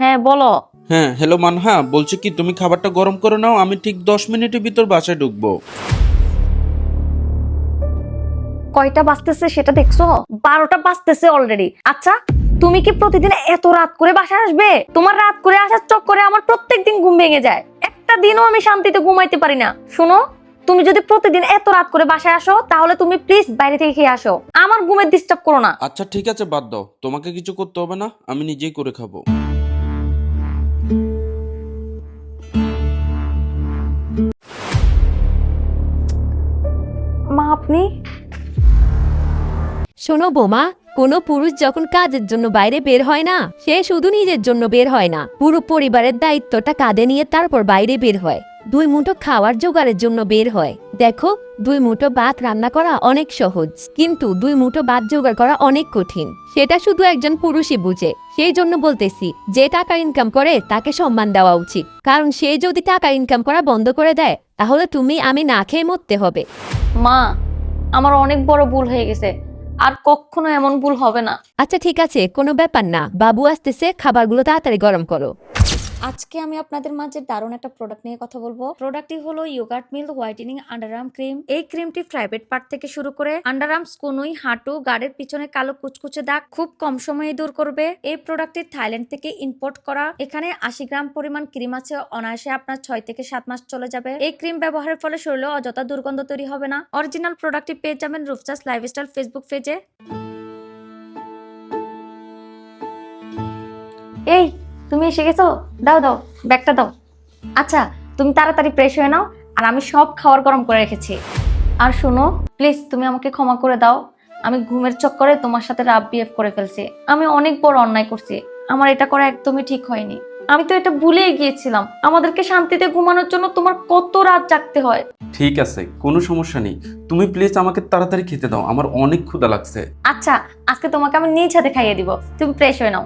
হ্যাঁ বলো। হ্যাঁ হ্যালো মানহা বলছি কি তুমি খাবারটা গরম করে নাও আমি ঠিক দশ মিনিটের ভিতর বাসায় ঢুকবো। কয়টা বাজতেছে সেটা দেখছ? বারোটা বাজতেছে অলরেডি আচ্ছা তুমি কি প্রতিদিন এত রাত করে বাসায় আসবে? তোমার রাত করে আসার চক্করে আমার প্রত্যেক দিন ঘুম ভেঙে যায়। একটা দিনও আমি শান্তিতে ঘুমাইতে পারি না। শুনো তুমি যদি প্রতিদিন এত রাত করে বাসায় আসো তাহলে তুমি প্লিজ বাইরে থেকে খেয়ে আসো। আমার ঘুমের ডিস্টার্ব করো না। আচ্ছা ঠিক আছে বাদ দাও। তোমাকে কিছু করতে হবে না আমি নিজেই করে খাব। মা আপনি? শোনো বোমা কোনো পুরুষ যখন কাজের জন্য বাইরে বের হয় না সে শুধু নিজের জন্য বের হয় না পুরো পরিবারের দায়িত্বটা কাঁধে নিয়ে তারপর বাইরে বের হয়। দুই মুঠো খাওয়ার জোগাড়ের জন্য বের হয়। দেখো দুই মুঠো ভাত রান্না করা অনেক সহজ কিন্তু দুই মুঠো ভাত জোগাড় করা অনেক কঠিন। সেটা শুধু একজন পুরুষই বুঝে। সেই জন্য বলতেছি যে টাকা ইনকাম করে তাকে সম্মান দেওয়া উচিত। কারণ সে যদি টাকা ইনকাম করা বন্ধ করে দেয় তাহলে তুমি আমি না খেয়ে মরতে হবে। মা আমার অনেক বড় ভুল হয়ে গেছে। আর কখনো এমন ভুল হবে না। আচ্ছা ঠিক আছে কোনো ব্যাপার না। বাবু আসতেছে খাবারগুলো তাড়াতাড়ি গরম করো। আজকে আমি আপনাদের মাঝে দারুণ একটা প্রোডাক্ট নিয়ে কথা বলব। প্রোডাক্টটি হলো yogurt milk whitening underarm cream এই ক্রিমটি প্রাইভেট পার্ট থেকে শুরু করে আন্ডারআর্মস কোনুই হাঁটু, গাড়ের পিছনে কালো কুচকুচে দাগ খুব কম সময়ে দূর করবে। এই প্রোডাক্টটি থাইল্যান্ড থেকে ইম্পোর্ট করা। এখানে আশি গ্রাম পরিমাণ ক্রিম আছে। অনায়াসে আপনার ছয় থেকে সাত মাস চলে যাবে। এই ক্রিম ব্যবহারের ফলে শরীরে অযথা দুর্গন্ধ তৈরি হবে না। অরিজিনাল প্রোডাক্টটি পেয়ে যাবেন রূপচাস লাইফস্টাইল ফেসবুক পেজে এই তুমি এসে গেছো? দাও দাও ব্যাগটা দাও। আচ্ছা তুমি তাড়াতাড়ি ফ্রেশ হয়ে নাও আর আমি সব খাওয়ার গরম করে রেখেছি। আর শোনো প্লিজ তুমি আমাকে ক্ষমা করে দাও। আমি ঘুমের চক্করে তোমার সাথে রাব বিহেভ করে ফেলছি। আমি অনেক বড় অন্যায় করছি। আমার এটা করা একদমই ঠিক হয়নি। আমি তো এটা ভুলেই গিয়েছিলাম। আমাদেরকে শান্তিতে ঘুমানোর জন্য তোমার কত রাত জাগতে হয়। ঠিক আছে কোনো সমস্যা নেই। তুমি প্লিজ আমাকে তাড়াতাড়ি খেতে দাও। আমার অনেক ক্ষুধা লাগছে। আচ্ছা আজকে তোমাকে আমি নিজ হাতে খাইয়ে দিব। তুমি ফ্রেশ হয়ে নাও।